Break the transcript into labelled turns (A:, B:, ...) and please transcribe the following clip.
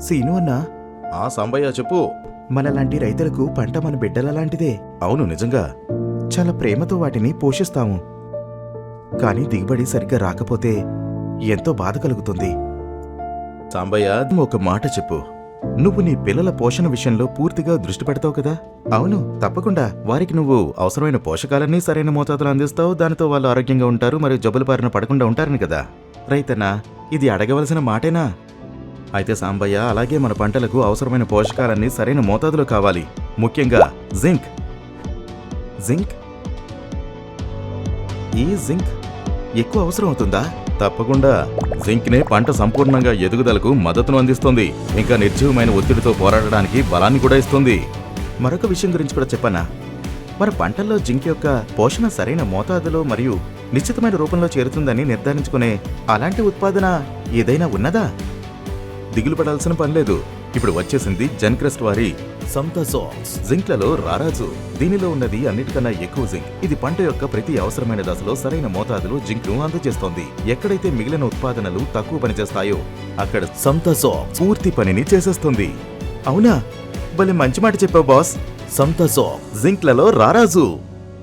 A: Scene అన్నా.
B: ఆ సాంబయ్య చెప్పు.
A: మనలాంటి రైతులకు పంట మన బిడ్డల లాంటిదే.
B: అవును నిజంగా.
A: చాలా ప్రేమతో వాటిని పోషిస్తాము. కానీ దిగుబడి సరిగ్గా రాకపోతే ఎంతో బాధ కలుగుతుంది.
B: సాంబయ్య
A: ఒక మాట చెప్పు. నువ్వు నీ పిల్లల పోషణ విషయంలో పూర్తిగా దృష్టి పెడతావు కదా? అవును. తప్పకుండా. వారికి నువ్వు అవసరమైన పోషకాలన్నీ సరైన మోతాదులో అందిస్తావు. దానితో వాళ్ళు ఆరోగ్యంగా ఉంటారు. మరియు జబ్బుల బారిన పడకుండా ఉంటారని కదా. రైతన్నా ఇది అడగవలసిన మాటేనా? అయితే సాంబయ్య అలాగే మన పంటలకు అవసరమైన పోషకాలన్నీ సరైన మోతాదులో కావాలి. ముఖ్యంగా జింక్. జింక్? ఈ జింక్ ఎక్కువ అవసరం అవుతుందా?
B: తప్పకుండా. జింక్నే పంట సంపూర్ణంగా ఎదుగుదలకు మద్దతును అందిస్తుంది. ఇంకా నిర్జీవమైన ఒత్తిడితో పోరాడడానికి బలాన్ని కూడా ఇస్తుంది.
A: మరొక విషయం గురించి కూడా చెప్పనా? మన పంటల్లో జింక్ యొక్క పోషణ సరైన మోతాదులో మరియు నిశ్చితమైన రూపంలో చేరుతుందని నిర్ధారించుకునే అలాంటి ఉత్పాదన ఏదైనా ఉన్నదా? దిగులు పడాల్సిన పనిలేదు ఇప్పుడు వచ్చేసింది జన్క్రెస్ట్ వారి సంత సాల్ట్స్ జింక్లలో రారాజు. దీనిలో ఉన్నది అన్నిటికన్నా ఎక్కువ జింక్. ఇది పంట యొక్క ప్రతి అవసరమైన దశలో సరైన మోతాదులో జింక్ను అందజేస్తోంది. ఎక్కడైతే మిగిలిన ఉత్పాదనలు తక్కువ పనిచేస్తాయో అక్కడ సంత సాల్ట్స్ పూర్తి పనిని చేసేస్తుంది. అవునా? భలే మంచి మాట చెప్పావు బాస్. సంత సాల్ట్ జింక్లలో రారాజు.